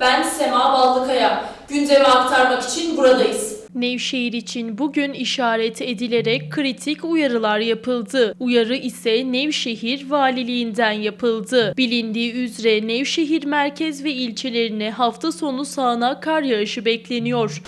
Ben Sema Ballıkaya. Gündemi aktarmak için buradayız. Nevşehir için bugün işaret edilerek kritik uyarılar yapıldı. Uyarı ise Nevşehir Valiliğinden yapıldı. Bilindiği üzere Nevşehir merkez ve ilçelerine hafta sonu sağanak kar yağışı bekleniyor.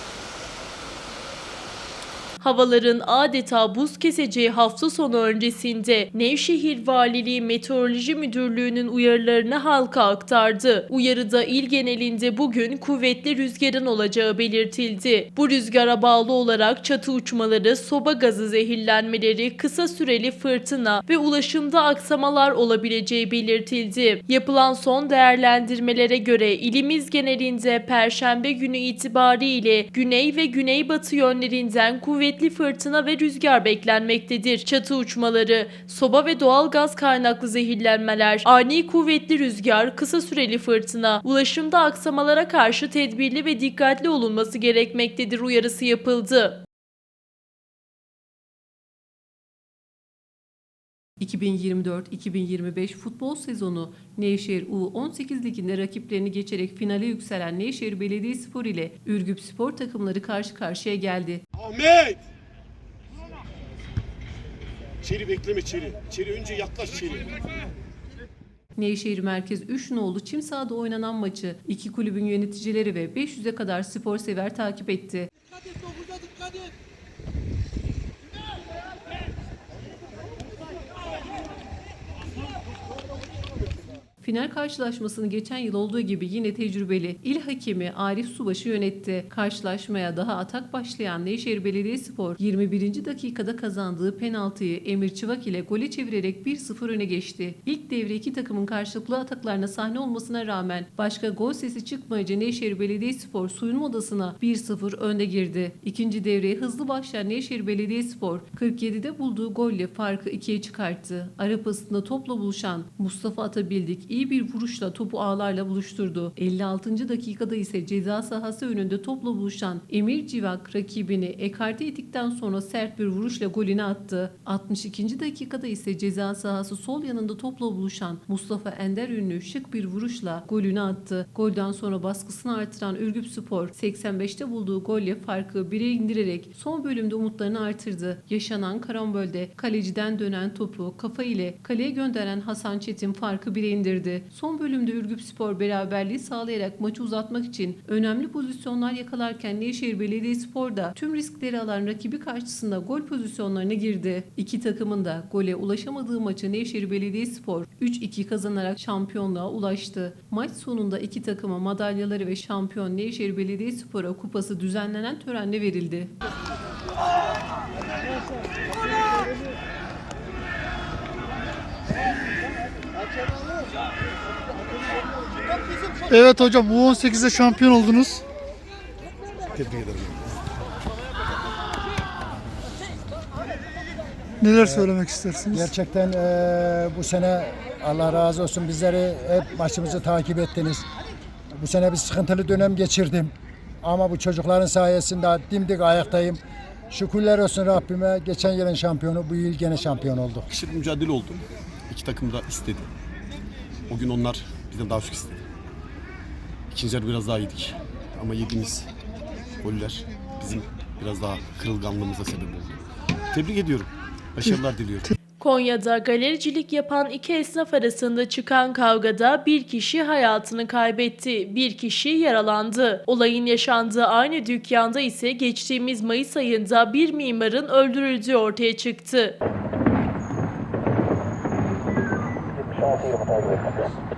Havaların adeta buz keseceği hafta sonu öncesinde Nevşehir Valiliği Meteoroloji Müdürlüğü'nün uyarılarını halka aktardı. Uyarıda il genelinde bugün kuvvetli rüzgarın olacağı belirtildi. Bu rüzgara bağlı olarak çatı uçmaları, soba gazı zehirlenmeleri, kısa süreli fırtına ve ulaşımda aksamalar olabileceği belirtildi. Yapılan son değerlendirmelere göre ilimiz genelinde perşembe günü itibariyle güney ve güneybatı yönlerinden kuvvetli fırtına ve rüzgar beklenmektedir. Çatı uçmaları, soba ve doğal gaz kaynaklı zehirlenmeler, ani kuvvetli rüzgar, kısa süreli fırtına, ulaşımda aksamalara karşı tedbirli ve dikkatli olunması gerekmektedir uyarısı yapıldı. 2024-2025 futbol sezonu Nevşehir U18 liginde rakiplerini geçerek finale yükselen Nevşehir Belediyespor ile Ürgüp Spor takımları karşı karşıya geldi. Ahmet! İçeri bekleme içeri. İçeri önce yaklaş içeri. Nevşehir Merkez 3 nolu çim sahada oynanan maçı iki kulübün yöneticileri ve 500'e kadar spor sever takip etti. Final karşılaşmasını geçen yıl olduğu gibi yine tecrübeli il hakemi Arif Subaşı yönetti. Karşılaşmaya daha atak başlayan Nevşehir Belediyespor 21. dakikada kazandığı penaltıyı Emir Çıvak ile gole çevirerek 1-0 öne geçti. İlk devre iki takımın karşılıklı ataklarına sahne olmasına rağmen başka gol sesi çıkmayınca Nevşehir Belediyespor soyunma odasına 1-0 önde girdi. İkinci devreye hızlı başlayan Nevşehir Belediyespor 47'de bulduğu golle farkı ikiye çıkarttı. Ara topla buluşan Mustafa Atabildik iyi bir vuruşla topu ağlarla buluşturdu. 56. dakikada ise ceza sahası önünde topla buluşan Emir Civak rakibini ekarte ettikten sonra sert bir vuruşla golünü attı. 62. dakikada ise ceza sahası sol yanında topla buluşan Mustafa Ender ünlü şık bir vuruşla golünü attı. Golden sonra baskısını artıran Ürgüp Spor 85'te bulduğu golle farkı 1'e indirerek son bölümde umutlarını artırdı. Yaşanan karambolde kaleciden dönen topu kafa ile kaleye gönderen Hasan Çetin farkı 1'e indirdi. Son bölümde Ürgüp Spor beraberliği sağlayarak maçı uzatmak için önemli pozisyonlar yakalarken Nevşehir Belediyespor da tüm riskleri alan rakibi karşısında gol pozisyonlarına girdi. İki takımın da gole ulaşamadığı maçı Nevşehir Belediyespor 3-2 kazanarak şampiyonluğa ulaştı. Maç sonunda iki takıma madalyaları ve şampiyon Nevşehir Belediyespor'a kupası düzenlenen törenle verildi. Evet hocam U18'de şampiyon oldunuz. Tebrik ederim. Neler söylemek istersiniz? Gerçekten eee, bu sene Allah razı olsun bizleri hep maçımızı takip ettiniz. Bu sene bir sıkıntılı dönem geçirdim. Ama bu çocukların sayesinde dimdik ayaktayım. Şükürler olsun Rabbime. Geçen yılın şampiyonu bu yıl gene şampiyon olduk. Kışlık mücadele oldu. İki takım da istedi. O gün onlar bizden daha çok istedi. İkinci yarı biraz daha yedik. Ama yediğimiz goller bizim biraz daha kırılganlığımıza sebep oldu. Tebrik ediyorum. Başarılar diliyorum. Konya'da galericilik yapan iki esnaf arasında çıkan kavgada bir kişi hayatını kaybetti, bir kişi yaralandı. Olayın yaşandığı aynı dükkanda ise geçtiğimiz Mayıs ayında bir mimarın öldürüldüğü ortaya çıktı. いるも大丈夫ですので。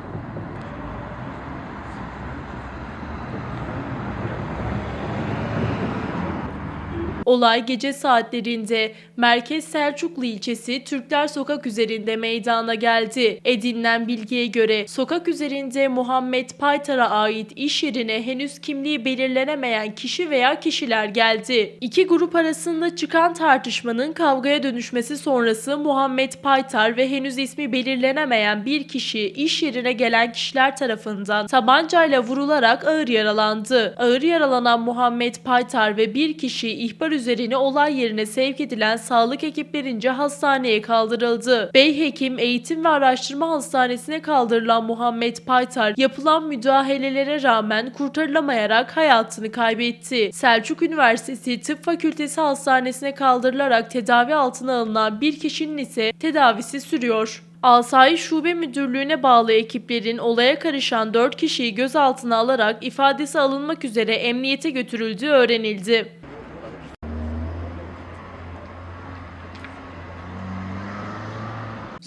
Olay gece saatlerinde Merkez Selçuklu ilçesi Türkler Sokak üzerinde meydana geldi. Edinilen bilgiye göre sokak üzerinde Muhammed Paytar'a ait iş yerine henüz kimliği belirlenemeyen kişi veya kişiler geldi. İki grup arasında çıkan tartışmanın kavgaya dönüşmesi sonrası Muhammed Paytar ve henüz ismi belirlenemeyen bir kişi iş yerine gelen kişiler tarafından tabancayla vurularak ağır yaralandı. Ağır yaralanan Muhammed Paytar ve bir kişi ihbar ihbar üzerine olay yerine sevk edilen sağlık ekiplerince hastaneye kaldırıldı. Beyhekim Eğitim ve Araştırma Hastanesi'ne kaldırılan Muhammed Paytar yapılan müdahalelere rağmen kurtarılamayarak hayatını kaybetti. Selçuk Üniversitesi Tıp Fakültesi Hastanesi'ne kaldırılarak tedavi altına alınan bir kişinin ise tedavisi sürüyor. Asayiş Şube Müdürlüğü'ne bağlı ekiplerin olaya karışan 4 kişiyi gözaltına alarak ifadesi alınmak üzere emniyete götürüldüğü öğrenildi.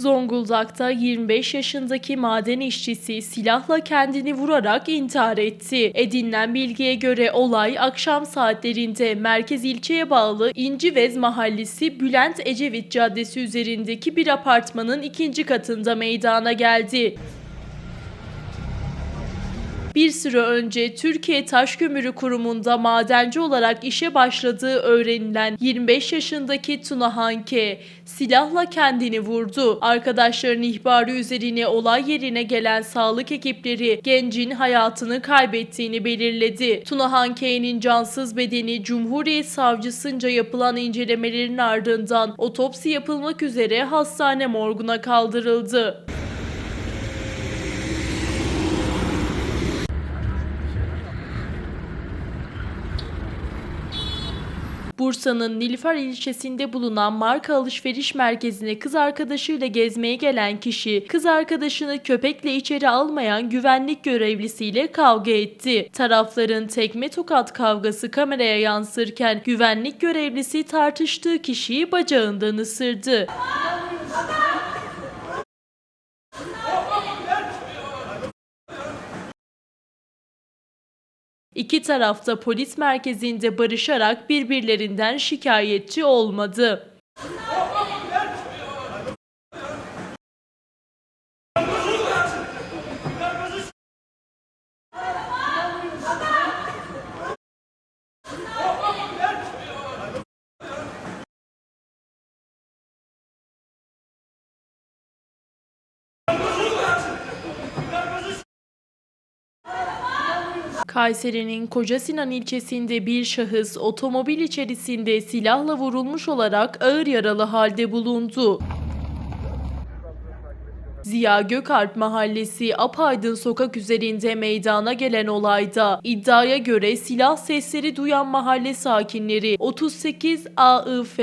Zonguldak'ta 25 yaşındaki maden işçisi silahla kendini vurarak intihar etti. Edinilen bilgiye göre olay akşam saatlerinde merkez ilçeye bağlı İncivez Mahallesi Bülent Ecevit Caddesi üzerindeki bir apartmanın ikinci katında meydana geldi. Bir süre önce Türkiye Taş Kömürü Kurumu'nda madenci olarak işe başladığı öğrenilen 25 yaşındaki Tuna Hanke silahla kendini vurdu. Arkadaşlarının ihbarı üzerine olay yerine gelen sağlık ekipleri gencin hayatını kaybettiğini belirledi. Tuna Hanke'nin cansız bedeni Cumhuriyet Savcısınca yapılan incelemelerin ardından otopsi yapılmak üzere hastane morguna kaldırıldı. Bursa'nın Nilüfer ilçesinde bulunan marka alışveriş merkezine kız arkadaşıyla gezmeye gelen kişi, kız arkadaşını köpekle içeri almayan güvenlik görevlisiyle kavga etti. Tarafların tekme tokat kavgası kameraya yansırken güvenlik görevlisi tartıştığı kişiyi bacağından ısırdı. İki taraf da polis merkezinde barışarak birbirlerinden şikayetçi olmadı. Kayseri'nin Kocasinan ilçesinde bir şahıs otomobil içerisinde silahla vurulmuş olarak ağır yaralı halde bulundu. Ziya Gökalp Mahallesi Apaydın sokak üzerinde meydana gelen olayda iddiaya göre silah sesleri duyan mahalle sakinleri 38 AIF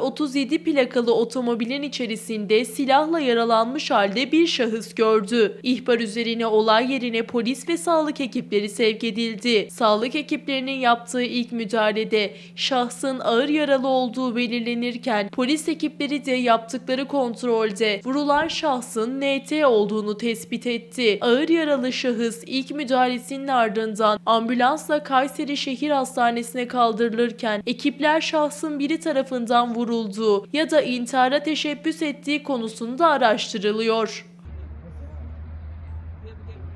037 plakalı otomobilin içerisinde silahla yaralanmış halde bir şahıs gördü. İhbar üzerine olay yerine polis ve sağlık ekipleri sevk edildi. Sağlık ekiplerinin yaptığı ilk müdahalede şahsın ağır yaralı olduğu belirlenirken polis ekipleri de yaptıkları kontrolde vurulan şahsın NT olduğunu tespit etti. Ağır yaralı şahıs ilk müdahalesinin ardından ambulansla Kayseri Şehir Hastanesi'ne kaldırılırken ekipler şahsın biri tarafından vurulduğu ya da intihara teşebbüs ettiği konusunda araştırılıyor.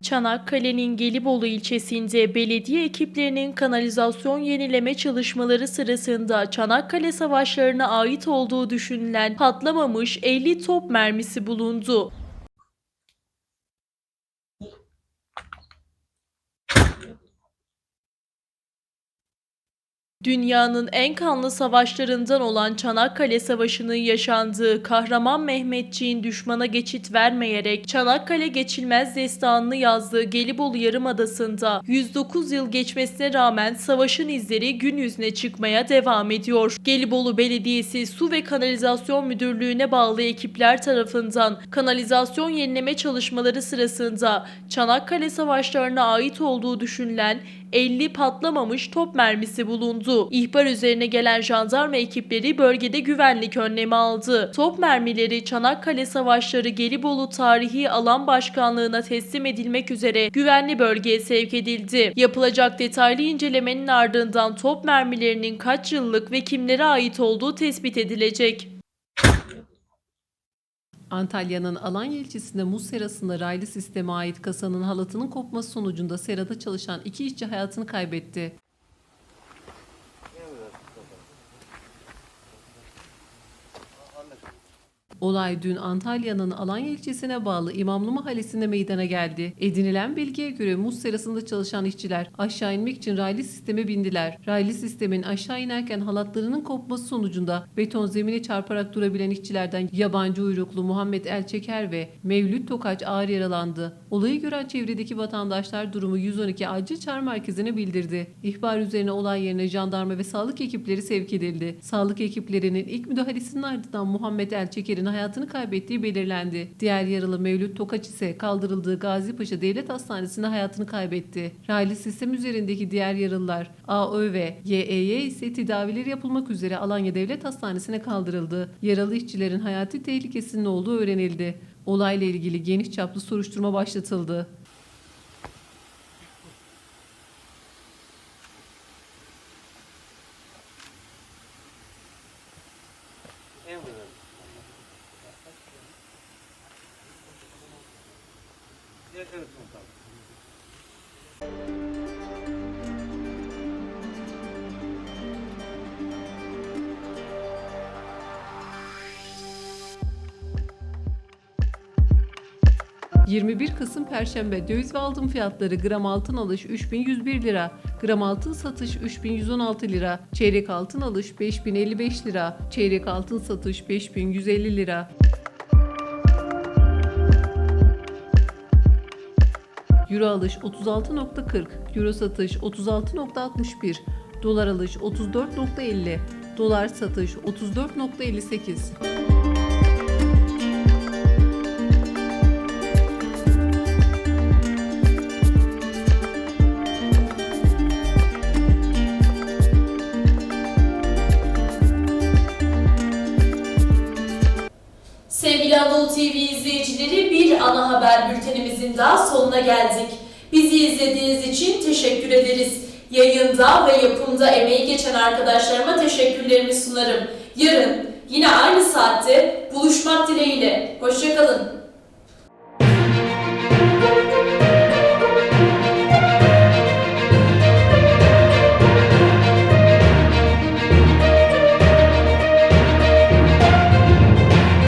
Çanakkale'nin Gelibolu ilçesinde belediye ekiplerinin kanalizasyon yenileme çalışmaları sırasında Çanakkale Savaşları'na ait olduğu düşünülen patlamamış 50 top mermisi bulundu. Dünyanın en kanlı savaşlarından olan Çanakkale Savaşı'nın yaşandığı kahraman Mehmetçiğin düşmana geçit vermeyerek Çanakkale geçilmez destanını yazdığı Gelibolu Yarımadası'nda 109 yıl geçmesine rağmen savaşın izleri gün yüzüne çıkmaya devam ediyor. Gelibolu Belediyesi Su ve Kanalizasyon Müdürlüğü'ne bağlı ekipler tarafından kanalizasyon yenileme çalışmaları sırasında Çanakkale Savaşları'na ait olduğu düşünülen 50 patlamamış top mermisi bulundu. İhbar üzerine gelen jandarma ekipleri bölgede güvenlik önlemi aldı. Top mermileri Çanakkale Savaşları Gelibolu Tarihi Alan Başkanlığı'na teslim edilmek üzere güvenli bölgeye sevk edildi. Yapılacak detaylı incelemenin ardından top mermilerinin kaç yıllık ve kimlere ait olduğu tespit edilecek. Antalya'nın Alanya ilçesinde muz serasında raylı sisteme ait kasanın halatının kopması sonucunda serada çalışan iki işçi hayatını kaybetti. Olay dün Antalya'nın Alanya ilçesine bağlı İmamlı Mahallesi'nde meydana geldi. Edinilen bilgiye göre muz serasında çalışan işçiler aşağı inmek için raylı sisteme bindiler. Raylı sistemin aşağı inerken halatlarının kopması sonucunda beton zemine çarparak durabilen işçilerden yabancı uyruklu Muhammed Elçeker ve Mevlüt Tokaç ağır yaralandı. Olayı gören çevredeki vatandaşlar durumu 112 acil çağrı merkezine bildirdi. İhbar üzerine olay yerine jandarma ve sağlık ekipleri sevk edildi. Sağlık ekiplerinin ilk müdahalesinin ardından Muhammed Elçeker'in hayatını kaybettiği belirlendi. Diğer yaralı Mevlüt Tokaç ise kaldırıldığı Gazipaşa Devlet Hastanesi'nde hayatını kaybetti. Raylı sistem üzerindeki diğer yaralılar AÖ ve YEY ise tedavileri yapılmak üzere Alanya Devlet Hastanesi'ne kaldırıldı. Yaralı işçilerin hayati tehlikesinin olduğu öğrenildi. Olayla ilgili geniş çaplı soruşturma başlatıldı. ...21 Kasım Perşembe döviz ve altın fiyatları gram altın alış 3101 lira, gram altın satış 3116 lira, çeyrek altın alış 5055 lira, çeyrek altın satış 5150 lira. Euro alış 36.40, Euro satış 36.61, Dolar alış 34.50, Dolar satış 34.58. bir ana haber bültenimizin daha sonuna geldik. Bizi izlediğiniz için teşekkür ederiz. Yayında ve yapımda emeği geçen arkadaşlarıma teşekkürlerimi sunarım. Yarın yine aynı saatte buluşmak dileğiyle. Hoşçakalın.